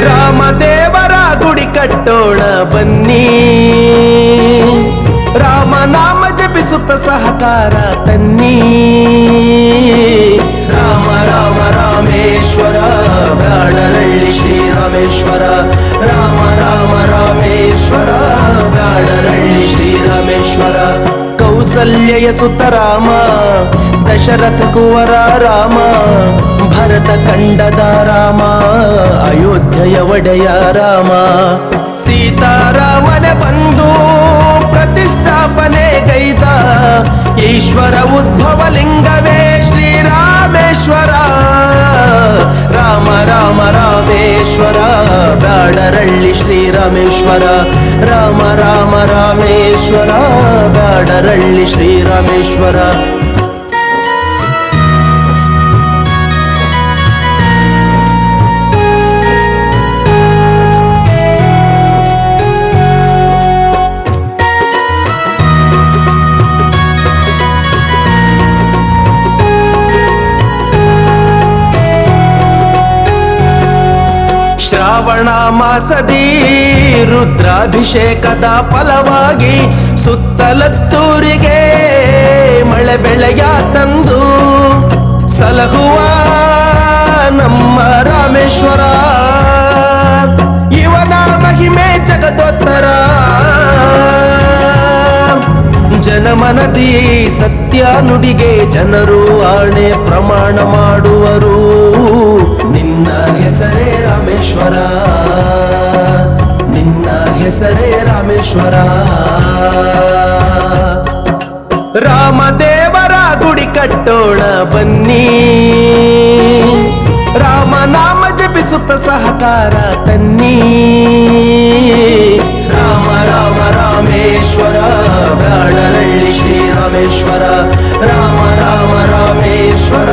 ರಾಮದೇವರ ಗುಡಿ ಕಟ್ಟೋಣ ಬನ್ನಿ. ರಾಮ ನಾಮ ಜಪಿಸುತ್ತ ಸಹಕಾರ ತನ್ನಿ. ರಾಮ ರಾಮ ರಾಮೇಶ್ವರ ಪ್ರಾಣರಳ್ಳಿ ಶ್ರೀರಾಮೇಶ್ವರ ಕೌಸಲ್ಯಯ ಸುತ ರಾಮ ದಶರಥ ಕುವರ ರಾಮ ಭರತ ಕಂಡದ ರಾಮ ಅಯೋಧ್ಯೆಯ ಒಡೆಯ ರಾಮ ಸೀತಾರಾಮನ ಬಂದು ಪ್ರತಿಷ್ಠಾಪನೆ ಗೈದ ಈಶ್ವರ ಉದ್ಭವ ಲಿಂಗವೇ ಶ್ರೀರಾಮೇಶ್ವರ ರಾಮ ರಾಮ ರಾಮೇಶ್ವರ ಬ್ಯಾಡರಳ್ಳಿ ಶ್ರೀರಾಮೇಶ್ವರ ರಾಮ ರಾಮ ರಾಮೇಶ್ವರ ಬ್ಯಾಡರಳ್ಳಿ ಶ್ರೀರಾಮೇಶ್ವರ ಶ್ರಾವಣ ಮಾಸದಿ ರುದ್ರಾಭಿಷೇಕದ ಫಲವಾಗಿ ಸುತ್ತಲತ್ತೂರಿಗೆ ಮಳೆ ಬೆಳೆಯ ತಂದು ಸಲಹುವ ನಮ್ಮ ರಾಮೇಶ್ವರ. ಇವನ ಮಹಿಮೆ ಜಗದೋತ್ತರ. ಜನಮನದಿ ಸತ್ಯ ನುಡಿಗೆ ಜನರು ಆಣೆ ಪ್ರಮಾಣ ಮಾಡುವರು. ರಾಮೇಶ್ವರ, ನಿನ್ನ ಹೆಸರೇ ರಾಮೇಶ್ವರ. ರಾಮದೇವರ ಗುಡಿ ಕಟ್ಟೋಣ ಬನ್ನಿ. ರಾಮನಾಮ ಜಪಿಸುತ್ತ ಸಹಕಾರ ತನ್ನಿ. ರಾಮ ರಾಮ, ರಾಮೇಶ್ವರ, ಬ್ಯಾಡರಳ್ಳಿ ಶ್ರೀರಾಮೇಶ್ವರ ರಾಮ ರಾಮ, ರಾಮೇಶ್ವರ,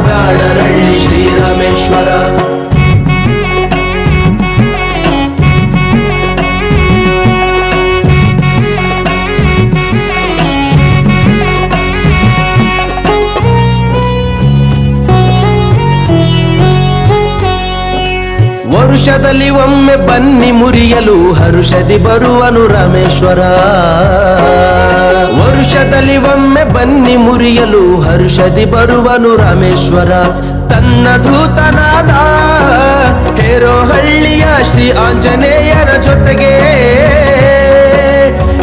ಬ್ಯಾಡರಳ್ಳಿ ಶ್ರೀರಾಮೇಶ್ವರ ವರುಷದಲ್ಲಿ ಒಮ್ಮೆ ಬನ್ನಿ ಮುರಿಯಲು. ಹರುಷದಿ ಬರುವನು ರಾಮೇಶ್ವರ. ವರುಷದಲ್ಲಿ ಒಮ್ಮೆ ಬನ್ನಿ ಮುರಿಯಲು. ಹರುಷದಿ ಬರುವನು ರಾಮೇಶ್ವರ. ತನ್ನ ದೂತನಾದ ಹೇರೋಹಳ್ಳಿಯ ಶ್ರೀ ಆಂಜನೇಯನ ಜೊತೆಗೆ.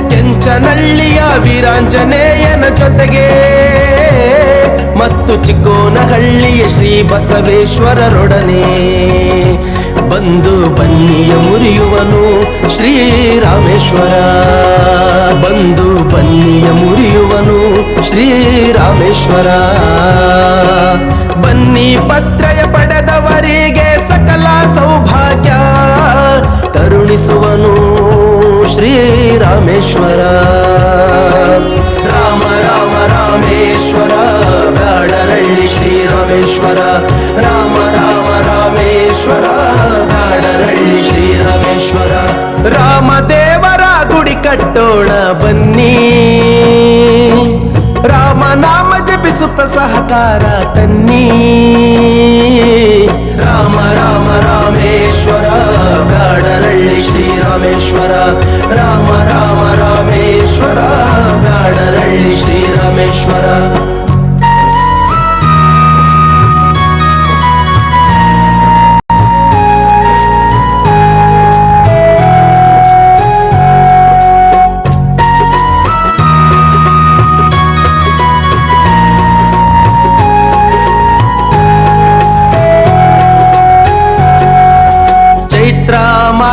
ಕೆಂಚನಹಳ್ಳಿಯ ವೀರಾಂಜನೇಯನ ಜೊತೆಗೆ. ಮತ್ತು ಚಿಕ್ಕೋನಹಳ್ಳಿಯ ಶ್ರೀ ಬಸವೇಶ್ವರರೊಡನೆ. ಬಂದು ಬನ್ನಿಯ ಮುರಿಯುವನು ಶ್ರೀರಾಮೇಶ್ವರ. ಬಂದು ಬನ್ನಿಯ ಮುರಿಯುವನು ಶ್ರೀರಾಮೇಶ್ವರ. ಬನ್ನಿ ಪತ್ರಯ ಪಡೆದವರಿಗೆ ಸಕಲ ಸೌಭಾಗ್ಯ ತರುಣಿಸುವನು ಶ್ರೀರಾಮೇಶ್ವರ. ರಾಮ ರಾಮ, ರಾಮೇಶ್ವರ, ಬ್ಯಾಡರಳ್ಳಿ ಶ್ರೀರಾಮೇಶ್ವರ. ರಾಮ ರಾಮ, ರಾಮೇಶ್ವರ. ರಾಮದೇವರ ಗುಡಿ ಕಟ್ಟೋಣ ಬನ್ನಿ. ರಾಮನಾಮ ಜಪಿಸುತ್ತ ಸಹಕಾರ ತನ್ನಿ. ರಾಮ ರಾಮ ರಾಮೇಶ್ವರ ಬ್ಯಾಡರಳ್ಳಿ ಶ್ರೀರಾಮೇಶ್ವರ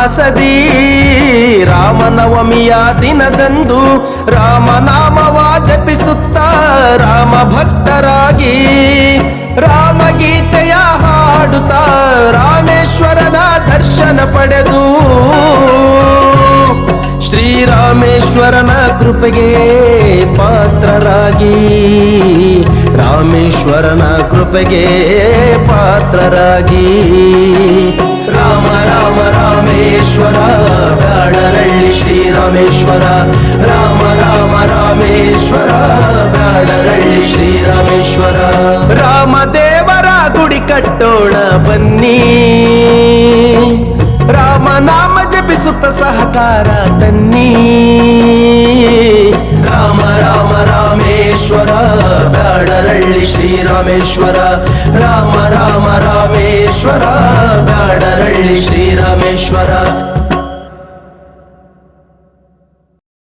ಮಾಸದಿ ರಾಮನವಮಿಯ ದಿನದಂದು ರಾಮನಾಮವ ಜಪಿಸುತ್ತ ರಾಮ ಭಕ್ತರಾಗಿ ರಾಮಗೀತೆಯ ಹಾಡುತ್ತ ರಾಮೇಶ್ವರನ ದರ್ಶನ ಪಡೆದು. ಶ್ರೀರಾಮೇಶ್ವರನ ಕೃಪೆಗೆ ಪಾತ್ರರಾಗಿ ರಾಮೇಶ್ವರನ ಕೃಪೆಗೆ ಪಾತ್ರರಾಗಿ ರಾಮ ರಾಮ ರಾಮೇಶ್ವರ, ಬ್ಯಾಡರಳ್ಳಿ ಶ್ರೀರಾಮೇಶ್ವರ. ರಾಮ ರಾಮ ರಾಮೇಶ್ವರ, ಬ್ಯಾಡರಳ್ಳಿ ಶ್ರೀರಾಮೇಶ್ವರ. ರಾಮದೇವರ ಗುಡಿ ಕಟ್ಟೋಣ ಬನ್ನಿ. ರಾಮನಾಮ ನಾಮ ಸುತ್ತ ಸಹಕಾರ ತನ್ನಿ. ಬ್ಯಾಡರಳ್ಳಿ ಶ್ರೀರಾಮೇಶ್ವರ ರಾಮ ರಾಮ ರಾಮೇಶ್ವರ ಬ್ಯಾಡರಳ್ಳಿ ಶ್ರೀರಾಮೇಶ್ವರ.